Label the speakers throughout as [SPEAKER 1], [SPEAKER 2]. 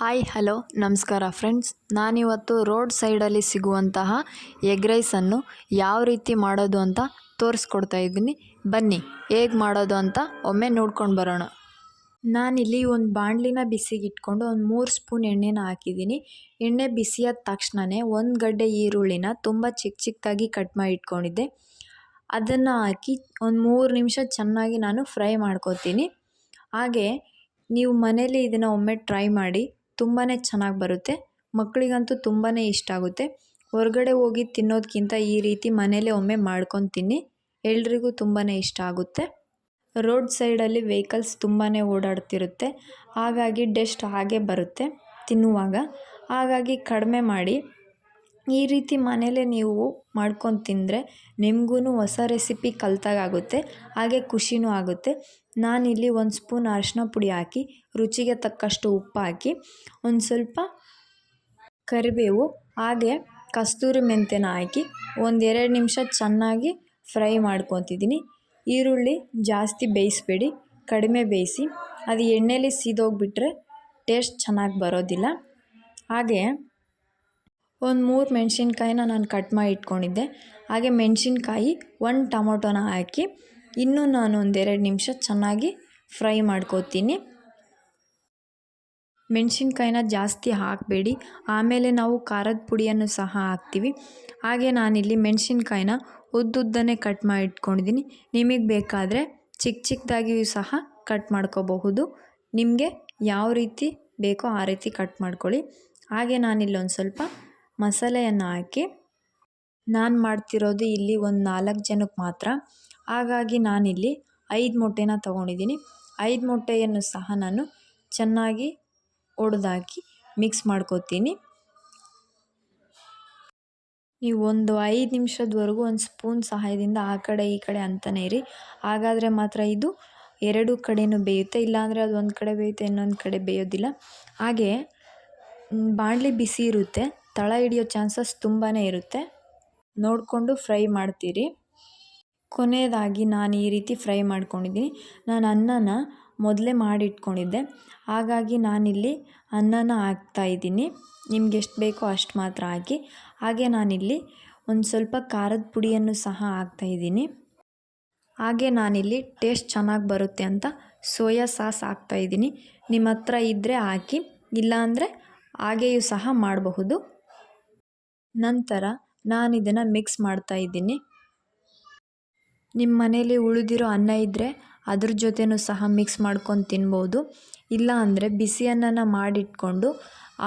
[SPEAKER 1] Hi, hello, ನಮಸ್ಕಾರ friends. ನಾನಿವತ್ತು road ಸೈಡಲ್ಲಿ ಸಿಗುವಂತಹ ಎಗ್ ರೈಸನ್ನು ಯಾವ ರೀತಿ ಮಾಡೋದು ಅಂತ ತೋರಿಸ್ಕೊಡ್ತಾ ಇದ್ದೀನಿ. ಬನ್ನಿ, ಹೇಗೆ ಮಾಡೋದು ಅಂತ ಒಮ್ಮೆ ನೋಡ್ಕೊಂಡು ಬರೋಣ. ನಾನಿಲ್ಲಿ ಒಂದು ಬಾಣಲಿನ ಬಿಸಿಗೆ ಇಟ್ಕೊಂಡು ಒಂದು ಮೂರು ಸ್ಪೂನ್ ಎಣ್ಣೆನ ಹಾಕಿದ್ದೀನಿ. ಎಣ್ಣೆ ಬಿಸಿಯಾದ ತಕ್ಷಣವೇ ಒಂದು ಗಡ್ಡೆ ಈರುಳ್ಳಿನ ತುಂಬ ಚಿಕ್ಕ ಚಿಕ್ಕದಾಗಿ ಕಟ್ ಮಾಡಿ ಇಟ್ಕೊಂಡಿದ್ದೆ. ಅದನ್ನು ಹಾಕಿ ಒಂದು ಮೂರು ನಿಮಿಷ ಚೆನ್ನಾಗಿ ನಾನು ಫ್ರೈ ಮಾಡ್ಕೋತೀನಿ. ಹಾಗೆ ನೀವು ಮನೇಲಿ ಇದನ್ನು ಒಮ್ಮೆ ಟ್ರೈ ಮಾಡಿ. ತುಂಬಾ ಚೆನ್ನಾಗಿ ಬರುತ್ತೆ. ಮಕ್ಕಳಿಗಂತೂ ತುಂಬಾ ಇಷ್ಟ ಆಗುತ್ತೆ. ಹೊರಗಡೆ ಹೋಗಿ ತಿನ್ನೋದಕ್ಕಿಂತ ಈ ರೀತಿ ಮನೇಲೇ ಒಮ್ಮೆ ಮಾಡ್ಕೊಂಡು ತಿನ್ನಿ. ಎಲ್ರಿಗೂ ತುಂಬಾ ಇಷ್ಟ ಆಗುತ್ತೆ. ರೋಡ್ ಸೈಡಲ್ಲಿ ವೆಹಿಕಲ್ಸ್ ತುಂಬಾ ಓಡಾಡ್ತಿರುತ್ತೆ. ಹಾಗಾಗಿ ಡಸ್ಟ್ ಹಾಗೆ ಬರುತ್ತೆ ತಿನ್ನುವಾಗ. ಹಾಗಾಗಿ ಕಡಿಮೆ ಮಾಡಿ. ಈ ರೀತಿ ಮನೇಲೇ ನೀವು ಮಾಡ್ಕೊಂಡು ತಿಂದರೆ ನಿಮಗೂ ಹೊಸ ರೆಸಿಪಿ ಕಲ್ತಾಗುತ್ತೆ ಹಾಗೆ ಖುಷಿನೂ ಆಗುತ್ತೆ. ನಾನಿಲ್ಲಿ ಒಂದು ಸ್ಪೂನ್ ಅರಿಶಿನ ಪುಡಿ ಹಾಕಿ, ರುಚಿಗೆ ತಕ್ಕಷ್ಟು ಉಪ್ಪು ಹಾಕಿ, ಒಂದು ಸ್ವಲ್ಪ ಕರಿಬೇವು, ಹಾಗೆ ಕಸ್ತೂರಿ ಮೆಂತ್ಯನ ಹಾಕಿ ಒಂದೆರಡು ನಿಮಿಷ ಚೆನ್ನಾಗಿ ಫ್ರೈ ಮಾಡ್ಕೊತಿದ್ದೀನಿ. ಈರುಳ್ಳಿ ಜಾಸ್ತಿ ಬೇಯಿಸ್ಬೇಡಿ, ಕಡಿಮೆ ಬೇಯಿಸಿ. ಅದು ಎಣ್ಣೆಲಿ ಸೀದೋಗಿಬಿಟ್ರೆ ಟೇಸ್ಟ್ ಚೆನ್ನಾಗಿ ಬರೋದಿಲ್ಲ. ಹಾಗೆ ಒಂದು ಮೂರು ಮೆಣಸಿನ್ಕಾಯಿನ ನಾನು ಕಟ್ ಮಾಡಿ ಇಟ್ಕೊಂಡಿದ್ದೆ. ಹಾಗೆ ಮೆಣಸಿನ್ಕಾಯಿ, ಒಂದು ಟೊಮೊಟೊನ ಹಾಕಿ ಇನ್ನೂ ನಾನು ಒಂದೆರಡು ನಿಮಿಷ ಚೆನ್ನಾಗಿ ಫ್ರೈ ಮಾಡ್ಕೋತೀನಿ. ಮೆಣಸಿನ್ಕಾಯಿನ ಜಾಸ್ತಿ ಹಾಕಬೇಡಿ. ಆಮೇಲೆ ನಾವು ಖಾರದ ಪುಡಿಯನ್ನು ಸಹ ಹಾಕ್ತೀವಿ. ಹಾಗೆ ನಾನಿಲ್ಲಿ ಮೆಣಸಿನ್ಕಾಯಿನ ಉದ್ದುದ್ದನೆ ಕಟ್ ಮಾಡಿ ಇಟ್ಕೊಂಡಿದ್ದೀನಿ ನಿಮಗೆ ಬೇಕಾದರೆ ಚಿಕ್ಕ ಚಿಕ್ಕದಾಗಿಯೂ ಸಹ ಕಟ್ ಮಾಡ್ಕೋಬಹುದು. ನಿಮಗೆ ಯಾವ ರೀತಿ ಬೇಕೋ ಆ ರೀತಿ ಕಟ್ ಮಾಡ್ಕೊಳ್ಳಿ. ಹಾಗೆ ನಾನಿಲ್ಲೊಂದು ಸ್ವಲ್ಪ ಮಸಾಲೆಯನ್ನು ಹಾಕಿ ನಾನು ಮಾಡ್ತಿರೋದು ಇಲ್ಲಿ ಒಂದು ನಾಲ್ಕು ಜನಕ್ಕೆ ಮಾತ್ರ. ಹಾಗಾಗಿ ನಾನಿಲ್ಲಿ ಐದು ಮೊಟ್ಟೆನ ತೊಗೊಂಡಿದ್ದೀನಿ. ಐದು ಮೊಟ್ಟೆಯನ್ನು ಸಹ ನಾನು ಚೆನ್ನಾಗಿ ಒಡೆದಾಕಿ ಮಿಕ್ಸ್ ಮಾಡ್ಕೋತೀನಿ. ನೀವು ಒಂದು ಐದು ನಿಮಿಷದವರೆಗೂ ಒಂದು ಸ್ಪೂನ್ ಸಹಾಯದಿಂದ ಆ ಕಡೆ ಈ ಕಡೆ ಅಂತಲೇ ಇರಿ. ಹಾಗಾದರೆ ಮಾತ್ರ ಇದು ಎರಡು ಕಡೆಯೂ ಬೇಯುತ್ತೆ, ಇಲ್ಲಾಂದರೆ ಅದು ಒಂದು ಕಡೆ ಬೇಯುತ್ತೆ, ಇನ್ನೊಂದು ಕಡೆ ಬೇಯೋದಿಲ್ಲ. ಹಾಗೆ ಬಾಣಲಿ ಬಿಸಿ ಇರುತ್ತೆ, ತಳ ಹಿಡಿಯೋ ಚಾನ್ಸಸ್ ತುಂಬಾ ಇರುತ್ತೆ. ನೋಡಿಕೊಂಡು ಫ್ರೈ ಮಾಡ್ತೀರಿ. ಕೊನೆಯದಾಗಿ ನಾನು ಈ ರೀತಿ ಫ್ರೈ ಮಾಡ್ಕೊಂಡಿದ್ದೀನಿ. ನಾನು ಅನ್ನನ ಮೊದಲೇ ಮಾಡಿಟ್ಕೊಂಡಿದ್ದೆ. ಹಾಗಾಗಿ ನಾನಿಲ್ಲಿ ಅನ್ನನ ಹಾಕ್ತಾಯಿದ್ದೀನಿ ನಿಮ್ಗೆ ಎಷ್ಟು ಬೇಕೋ ಅಷ್ಟು ಮಾತ್ರ ಹಾಕಿ. ಹಾಗೆ ನಾನಿಲ್ಲಿ ಒಂದು ಸ್ವಲ್ಪ ಖಾರದ ಪುಡಿಯನ್ನು ಸಹ ಹಾಕ್ತಾಯಿದ್ದೀನಿ ಹಾಗೆ ನಾನಿಲ್ಲಿ ಟೇಸ್ಟ್ ಚೆನ್ನಾಗಿ ಬರುತ್ತೆ ಅಂತ ಸೋಯಾ ಸಾಸ್ ಹಾಕ್ತಾಯಿದ್ದೀನಿ ನಿಮ್ಮ ಹತ್ರ ಇದ್ದರೆ ಹಾಕಿ, ಇಲ್ಲಾಂದರೆ ಹಾಗೆಯೂ ಸಹ ಮಾಡಬಹುದು. ನಂತರ ನಾನು ಇದನ್ನು ಮಿಕ್ಸ್ ಮಾಡ್ತಾಯಿದ್ದೀನಿ ನಿಮ್ಮ ಮನೇಲಿ ಉಳಿದಿರೋ ಅನ್ನ ಇದ್ದರೆ ಅದ್ರ ಜೊತೆನೂ ಸಹ ಮಿಕ್ಸ್ ಮಾಡ್ಕೊಂಡು ತಿನ್ಬೋದು. ಇಲ್ಲ ಅಂದರೆ ಬಿಸಿ ಅನ್ನನ ಮಾಡಿಟ್ಕೊಂಡು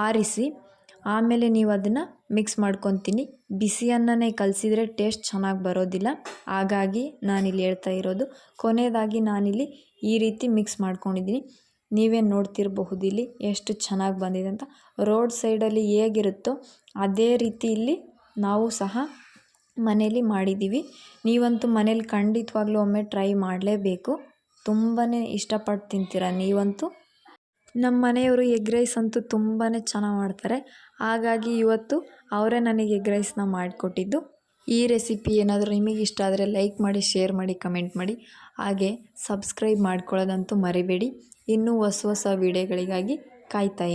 [SPEAKER 1] ಆರಿಸಿ, ಆಮೇಲೆ ನೀವು ಅದನ್ನು ಮಿಕ್ಸ್ ಮಾಡ್ಕೊತೀನಿ ಬಿಸಿ ಅನ್ನನೇ ಕಲಸಿದ್ರೆ ಟೇಸ್ಟ್ ಚೆನ್ನಾಗಿ ಬರೋದಿಲ್ಲ. ಹಾಗಾಗಿ ನಾನಿಲ್ಲಿ ಹೇಳ್ತಾ ಇರೋದು, ಕೊನೆಯದಾಗಿ ನಾನಿಲ್ಲಿ ಈ ರೀತಿ ಮಿಕ್ಸ್ ಮಾಡ್ಕೊಂಡಿದ್ದೀನಿ. ನೀವೇ ನೋಡ್ತಿರಬಹುದು ಇಲ್ಲಿ ಎಷ್ಟು ಚೆನ್ನಾಗಿ ಬಂದಿದೆ ಅಂತ. ರೋಡ್ ಸೈಡಲ್ಲಿ ಹೇಗಿರುತ್ತೋ ಅದೇ ರೀತಿ ಇಲ್ಲಿ ನಾವು ಸಹ ಮನೇಲಿ ಮಾಡಿದ್ದೀವಿ. ನೀವಂತೂ ಮನೇಲಿ ಖಂಡಿತವಾಗ್ಲೂ ಒಮ್ಮೆ ಟ್ರೈ ಮಾಡಲೇಬೇಕು. ತುಂಬಾ ಇಷ್ಟಪಟ್ಟು ತಿಂತೀರ ನೀವಂತೂ? ನಮ್ಮ ಮನೆಯವರು ಎಗ್ ರೈಸ್ ಅಂತೂ ತುಂಬಾ ಚೆನ್ನಾಗಿ ಮಾಡ್ತಾರೆ. ಹಾಗಾಗಿ ಇವತ್ತು ಅವರೇ ನನಗೆ ಎಗ್ ರೈಸ್ನ ಮಾಡಿಕೊಟ್ಟಿದ್ದು. ಈ ರೆಸಿಪಿ ಏನಾದರೂ ನಿಮಗೆ ಇಷ್ಟ ಆದರೆ ಲೈಕ್ ಮಾಡಿ, ಶೇರ್ ಮಾಡಿ, ಕಮೆಂಟ್ ಮಾಡಿ. ಹಾಗೆ ಸಬ್ಸ್ಕ್ರೈಬ್ ಮಾಡ್ಕೊಳ್ಳೋದಂತೂ ಮರಿಬೇಡಿ. ಇನ್ನೂ ಹೊಸ ಹೊಸ ವಿಡಿಯೋಗಳಿಗಾಗಿ ಕಾಯ್ತಾ